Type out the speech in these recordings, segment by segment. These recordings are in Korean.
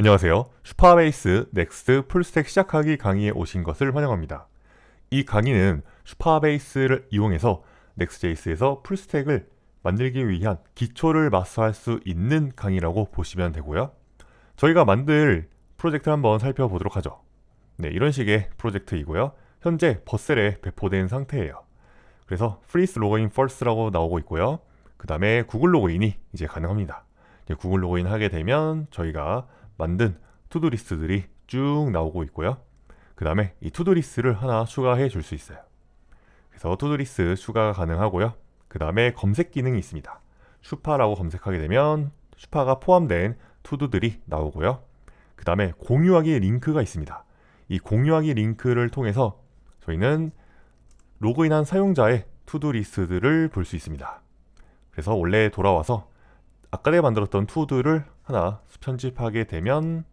안녕하세요. 슈퍼베이스 넥스트 풀스택 시작하기 강의에 오신 것을 환영합니다. 이 강의는 슈퍼베이스를 이용해서 넥스트제이스에서 풀스택을 만들기 위한 기초를 마스터할 수 있는 강의라고 보시면 되고요. 저희가 만들 프로젝트를 한번 살펴보도록 하죠. 네, 이런 식의 프로젝트이고요. 현재 버셀에 배포된 상태예요. 그래서 freeze login first라고 나오고 있고요. 그 다음에 구글 로그인이 이제 가능합니다. 이제 구글 로그인 하게 되면 저희가 만든 투두 리스트들이 쭉 나오고 있고요. 그 다음에 이 투두 리스트를 하나 추가해 줄 수 있어요. 그래서 투두 리스트 추가가 가능하고요. 그 다음에 검색 기능이 있습니다. 슈파라고 검색하게 되면 슈파가 포함된 투두들이 나오고요. 그 다음에 공유하기 링크가 있습니다. 이 공유하기 링크를 통해서 저희는 로그인한 사용자의 투두 리스트들을 볼수 있습니다. 그래서 원래 돌아와서 아까 내가 만들었던 투두를 하나 편집하게 되면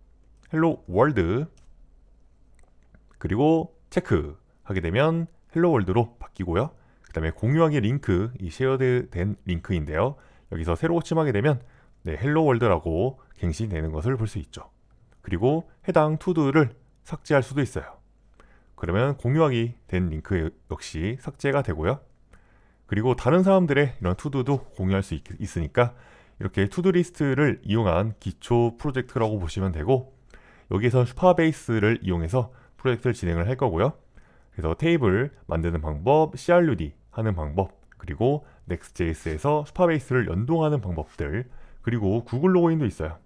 헬로 월드 그리고 체크 하게 되면 헬로 월드로 바뀌고요. 그 다음에 공유하기 링크 이 쉐어드된 링크인데요. 여기서 새로 침하게 되면 네, 헬로 월드라고 갱신되는 것을 볼 수 있죠. 그리고 해당 투두를 삭제할 수도 있어요. 그러면 공유하기 된 링크 역시 삭제가 되고요. 그리고 다른 사람들의 이런 투두도 공유할 수 있, 으니까 이렇게 투두 리스트를 이용한 기초 프로젝트라고 보시면 되고 여기에서 슈퍼베이스를 이용해서 프로젝트를 진행을 할 거고요. 그래서 테이블 만드는 방법, CRUD 하는 방법, 그리고 Next.js에서 슈퍼베이스를 연동하는 방법들, 그리고 구글 로그인도 있어요.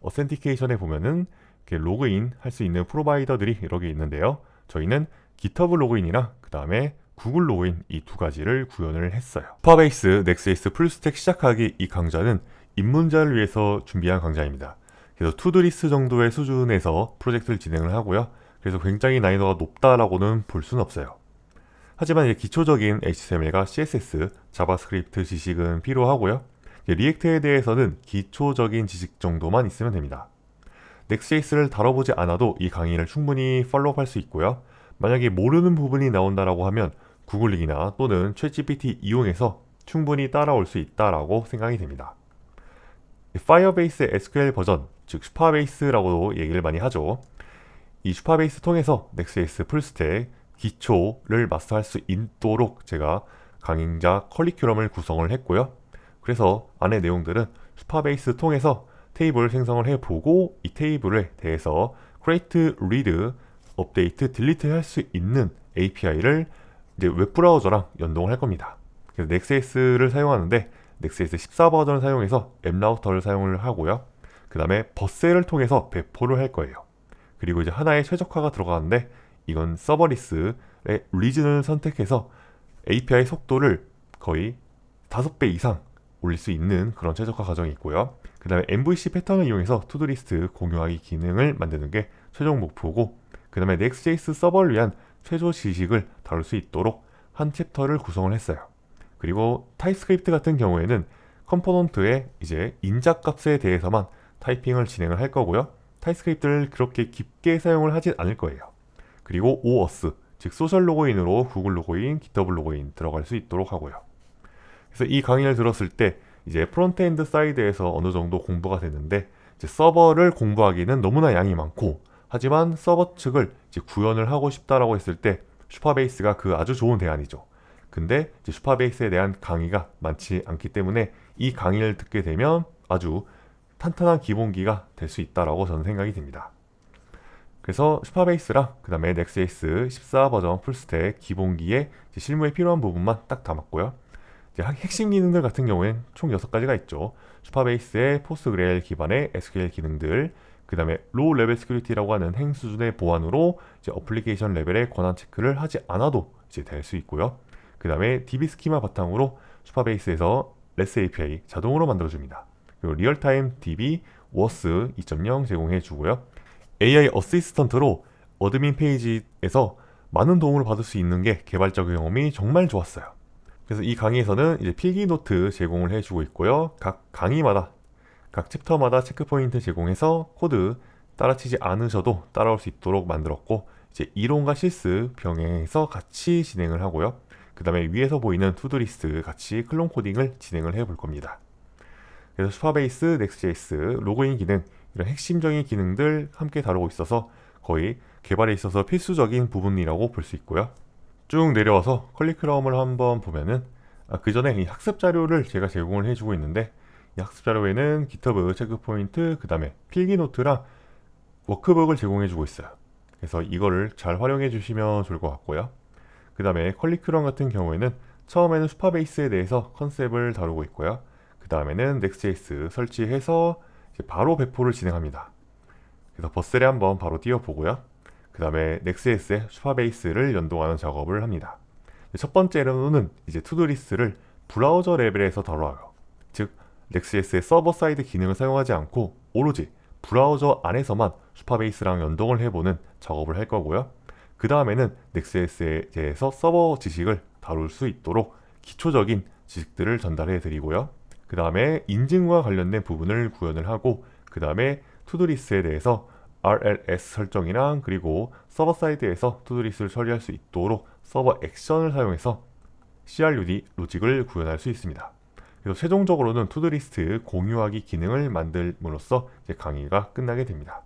어센티케이션에 보면은 이렇게 로그인 할 수 있는 프로바이더들이 여러 개 있는데요. 저희는 GitHub 로그인이나 그 다음에 구글 로그인 이 두 가지를 구현을 했어요. 슈퍼베이스 넥스에이스 풀스택 시작하기 이 강좌는 입문자를 위해서 준비한 강좌입니다. 그래서 투두리스 정도의 수준에서 프로젝트를 진행을 하고요. 그래서 굉장히 난이도가 높다라고는 볼 수는 없어요. 하지만 이제 기초적인 HTML과 CSS, 자바스크립트 지식은 필요하고요. 리액트에 대해서는 기초적인 지식 정도만 있으면 됩니다. 넥스JS를 다뤄보지 않아도 이 강의를 충분히 팔로우할 수 있고요. 만약에 모르는 부분이 나온다라고 하면 구글링이나 또는 챗GPT 이용해서 충분히 따라올 수 있다라고 생각이 됩니다. 파이어베이스 SQL 버전, 즉 슈퍼베이스라고 얘기를 많이 하죠. 이 슈퍼베이스 통해서 넥스에스 풀스택 기초를 마스터할 수 있도록 제가 강의자 커리큘럼을 구성을 했고요. 그래서 안에 내용들은 슈퍼베이스 통해서 테이블 생성을 해보고 이 테이블에 대해서 create, read, update, delete 할 수 있는 API를 이제 웹 브라우저랑 연동을 할 겁니다. 그래서 넥스에스를 사용하는데 넥스에스 14 버전을 사용해서 앱 라우터를 사용을 하고요. 그 다음에 버셀을 통해서 배포를 할 거예요. 그리고 이제 하나의 최적화가 들어가는데 이건 서버리스의 리즌을 선택해서 API 속도를 거의 5배 이상 올릴 수 있는 그런 최적화 과정이 있고요. 그 다음에 MVC 패턴을 이용해서 투두리스트 공유하기 기능을 만드는 게 최종 목표고 그 다음에 Next.js 서버를 위한 최소 지식을 다룰 수 있도록 한 챕터를 구성을 했어요. 그리고 타입스크립트 같은 경우에는 컴포넌트의 이제 인자 값에 대해서만 타이핑을 진행을 할 거고요. 타입스크립트를 그렇게 깊게 사용을 하진 않을 거예요. 그리고 OAuth, 즉 소셜 로그인으로 구글 로그인, GitHub 로그인 들어갈 수 있도록 하고요. 그래서 이 강의를 들었을 때 이제 프론트엔드 사이드에서 어느 정도 공부가 됐는데 서버를 공부하기는 너무나 양이 많고 하지만 서버 측을 구현을 하고 싶다라고 했을 때 슈퍼베이스가 그 아주 좋은 대안이죠. 근데 이제 슈퍼베이스에 대한 강의가 많지 않기 때문에 이 강의를 듣게 되면 아주 탄탄한 기본기가 될 수 있다라고 저는 생각이 듭니다. 그래서 슈퍼베이스랑 그 다음에 넥스에이스 14 버전 풀스택 기본기에 실무에 필요한 부분만 딱 담았고요. 핵심 기능들 같은 경우엔 총 6가지가 있죠. 슈퍼베이스의 포스그레일 기반의 SQL 기능들, 그 다음에 로우 레벨 스큐리티라고 하는 행 수준의 보안으로 이제 어플리케이션 레벨의 권한 체크를 하지 않아도 이제 될 수 있고요. 그 다음에 DB 스키마 바탕으로 슈퍼베이스에서 레스 API 자동으로 만들어줍니다. 그리고 리얼타임 DB 워스 2.0 제공해 주고요. AI 어시스턴트로 어드민 페이지에서 많은 도움을 받을 수 있는 게 개발자 경험이 정말 좋았어요. 그래서 이 강의에서는 이제 필기 노트 제공을 해주고 있고요. 각 강의마다 각 챕터마다 체크포인트 제공해서 코드 따라치지 않으셔도 따라올 수 있도록 만들었고 이제 이론과 실습 병행해서 같이 진행을 하고요. 그 다음에 위에서 보이는 투두리스트 같이 클론 코딩을 진행을 해 볼 겁니다. 그래서 슈퍼베이스, 넥스JS, 로그인 기능 이런 핵심적인 기능들 함께 다루고 있어서 거의 개발에 있어서 필수적인 부분이라고 볼 수 있고요. 쭉 내려와서 컬리크럼을 한번 보면은 아, 그 전에 이 학습 자료를 제가 제공을 해주고 있는데 이 학습 자료에는 GitHub 체크 포인트, 그 다음에 필기 노트랑 워크북을 제공해주고 있어요. 그래서 이거를 잘 활용해 주시면 좋을 것 같고요. 그 다음에 컬리큐럼 같은 경우에는 처음에는 슈퍼베이스에 대해서 컨셉을 다루고 있고요. 그 다음에는 넥스JS 설치해서 바로 배포를 진행합니다. 그래서 버스를 한번 바로 띄워보고요. 그 다음에 넥스JS에 슈퍼베이스를 연동하는 작업을 합니다. 첫 번째로는 이제 투두리스트를 브라우저 레벨에서 다뤄요. 즉, 넥스JS의 서버 사이드 기능을 사용하지 않고 오로지 브라우저 안에서만 슈퍼베이스랑 연동을 해보는 작업을 할 거고요. 그 다음에는 넥스JS에 대해서 서버 지식을 다룰 수 있도록 기초적인 지식들을 전달해 드리고요. 그 다음에 인증과 관련된 부분을 구현을 하고 그 다음에 투두리스트에 대해서 RLS 설정이랑 그리고 서버 사이드에서 투두리스트를 처리할 수 있도록 서버 액션을 사용해서 CRUD 로직을 구현할 수 있습니다. 그래서 최종적으로는 투두리스트 공유하기 기능을 만들므로써 강의가 끝나게 됩니다.